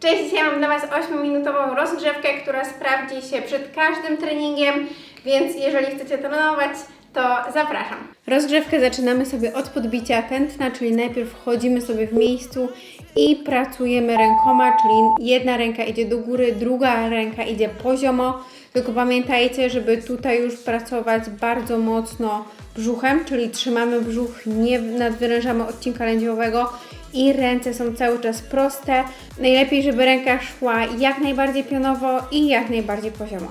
Cześć, dzisiaj mam dla Was 8-minutową rozgrzewkę, która sprawdzi się przed każdym treningiem, więc jeżeli chcecie trenować, to zapraszam. Rozgrzewkę zaczynamy sobie od podbicia tętna, czyli najpierw wchodzimy sobie w miejscu i pracujemy rękoma, czyli jedna ręka idzie do góry, druga ręka idzie poziomo. Tylko pamiętajcie, żeby tutaj już pracować bardzo mocno brzuchem, czyli trzymamy brzuch, nie nadwyrężamy odcinka lędźwiowego i ręce są cały czas proste. Najlepiej, żeby ręka szła jak najbardziej pionowo i jak najbardziej poziomo.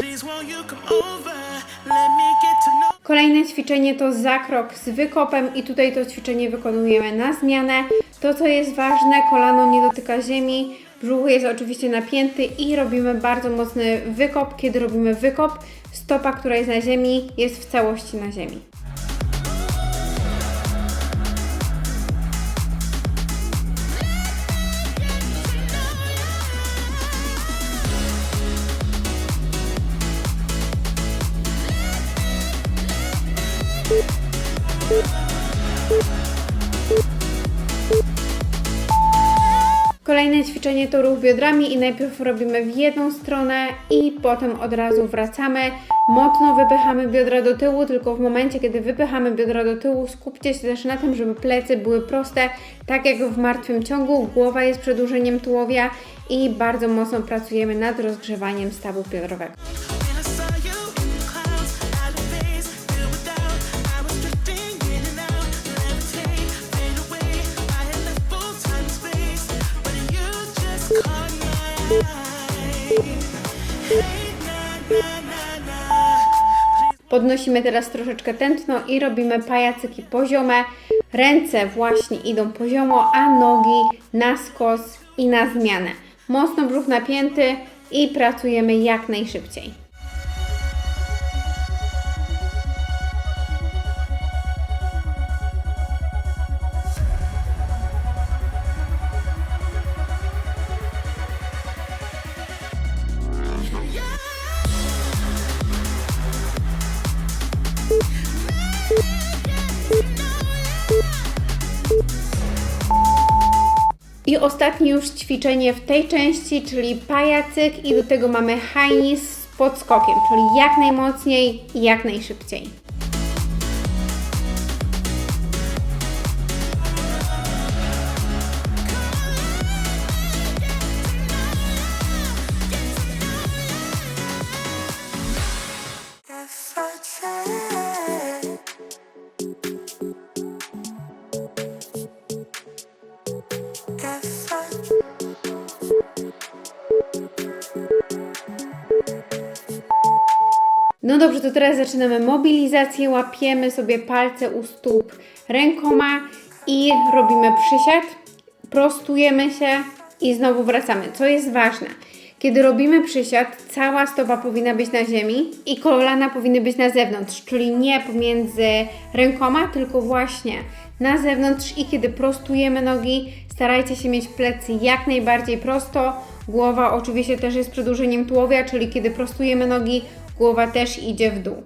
please won't you come over? Let me. Kolejne ćwiczenie to zakrok z wykopem i tutaj to ćwiczenie wykonujemy na zmianę. To co jest ważne, kolano nie dotyka ziemi, brzuch jest oczywiście napięty i robimy bardzo mocny wykop. Kiedy robimy wykop, stopa, która jest na ziemi, jest w całości na ziemi. Kolejne ćwiczenie to ruch biodrami i najpierw robimy w jedną stronę i potem od razu wracamy. Mocno wypychamy biodra do tyłu, tylko w momencie, kiedy wypychamy biodra do tyłu, skupcie się też na tym, żeby plecy były proste, tak jak w martwym ciągu. Głowa jest przedłużeniem tułowia i bardzo mocno pracujemy nad rozgrzewaniem stawu biodrowego. Podnosimy teraz troszeczkę tętno i robimy pajacyki poziome. Ręce właśnie idą poziomo, a nogi na skos i na zmianę. Mocno brzuch napięty i pracujemy jak najszybciej. I ostatnie już ćwiczenie w tej części, czyli pajacyk i do tego mamy high knees z podskokiem, czyli jak najmocniej i jak najszybciej. No dobrze, to teraz zaczynamy mobilizację. Łapiemy sobie palce u stóp rękoma i robimy przysiad. Prostujemy się i znowu wracamy. Co jest ważne? Kiedy robimy przysiad, cała stopa powinna być na ziemi i kolana powinny być na zewnątrz, czyli nie pomiędzy rękoma, tylko właśnie na zewnątrz. I kiedy prostujemy nogi, starajcie się mieć plecy jak najbardziej prosto. Głowa oczywiście też jest przedłużeniem tułowia, czyli kiedy prostujemy nogi, głowa też idzie w dół.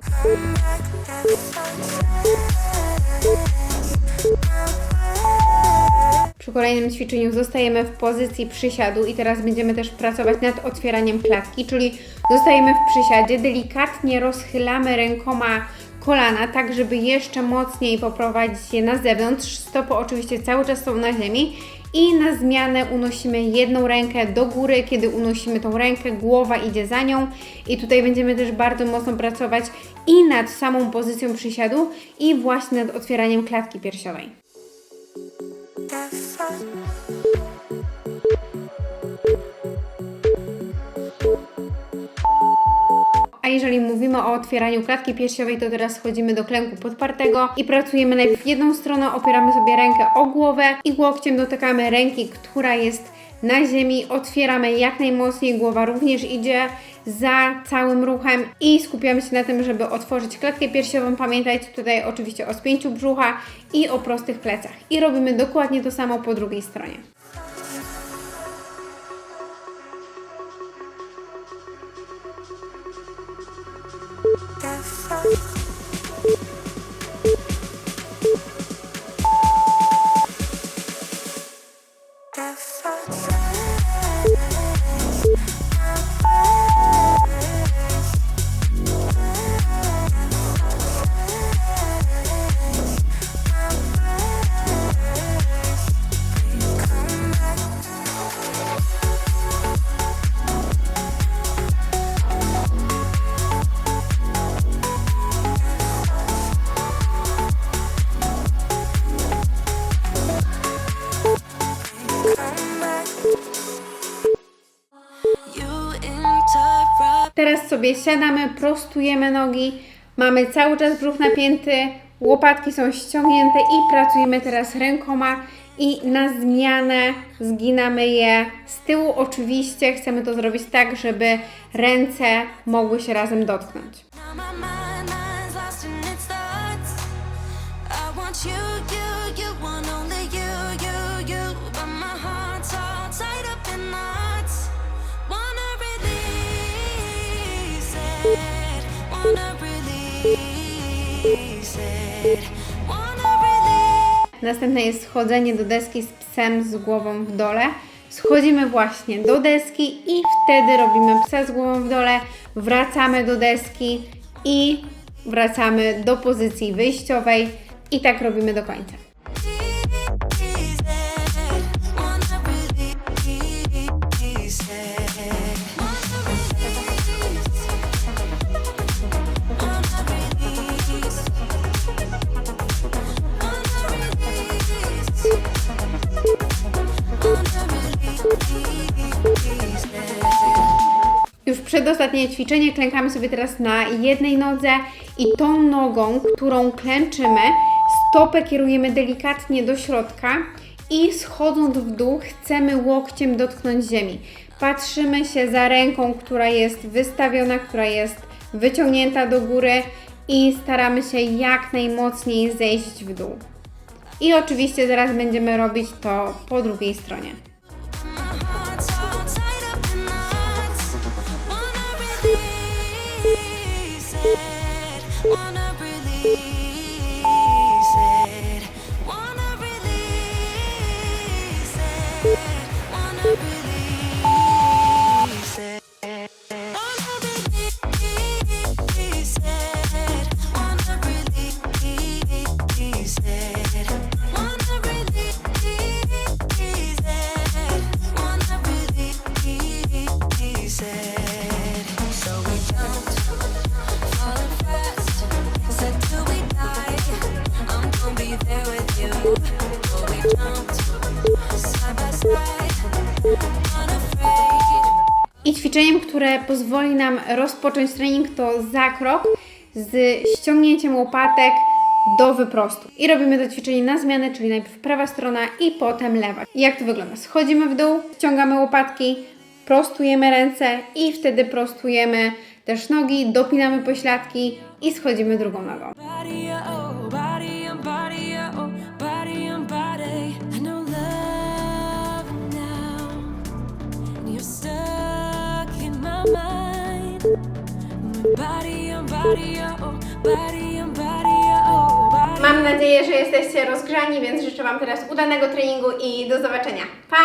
Przy kolejnym ćwiczeniu zostajemy w pozycji przysiadu i teraz będziemy też pracować nad otwieraniem klatki, czyli zostajemy w przysiadzie, delikatnie rozchylamy rękoma kolana, tak żeby jeszcze mocniej poprowadzić je na zewnątrz. Stopy oczywiście cały czas są na ziemi i na zmianę unosimy jedną rękę do góry. Kiedy unosimy tą rękę, głowa idzie za nią i tutaj będziemy też bardzo mocno pracować i nad samą pozycją przysiadu i właśnie nad otwieraniem klatki piersiowej. Jeżeli mówimy o otwieraniu klatki piersiowej, to teraz schodzimy do klęku podpartego i pracujemy najpierw jedną stroną, opieramy sobie rękę o głowę i łokciem dotykamy ręki, która jest na ziemi, otwieramy jak najmocniej, głowa również idzie za całym ruchem i skupiamy się na tym, żeby otworzyć klatkę piersiową. Pamiętajcie tutaj oczywiście o spięciu brzucha i o prostych plecach. I robimy dokładnie to samo po drugiej stronie. Sobie siadamy, prostujemy nogi, mamy cały czas brzuch napięty, łopatki są ściągnięte i pracujemy teraz rękoma i na zmianę zginamy je z tyłu. Oczywiście chcemy to zrobić tak, żeby ręce mogły się razem dotknąć. Now my Następne jest schodzenie do deski z psem z głową w dole. Schodzimy właśnie do deski i wtedy robimy psa z głową w dole, wracamy do deski i wracamy do pozycji wyjściowej i tak robimy do końca. Przedostatnie ćwiczenie klękamy sobie teraz na jednej nodze i tą nogą, którą klęczymy, stopę kierujemy delikatnie do środka i schodząc w dół chcemy łokciem dotknąć ziemi. Patrzymy się za ręką, która jest wystawiona, która jest wyciągnięta do góry i staramy się jak najmocniej zejść w dół. I oczywiście zaraz będziemy robić to po drugiej stronie. One. I ćwiczeniem, które pozwoli nam rozpocząć trening to zakrok z ściągnięciem łopatek do wyprostu. I robimy to ćwiczenie na zmianę, czyli najpierw prawa strona i potem lewa. I jak to wygląda? Schodzimy w dół, ściągamy łopatki, prostujemy ręce i wtedy prostujemy też nogi, dopinamy pośladki i schodzimy drugą nogą. Mam nadzieję, że jesteście rozgrzani, więc życzę Wam teraz udanego treningu i do zobaczenia. Pa!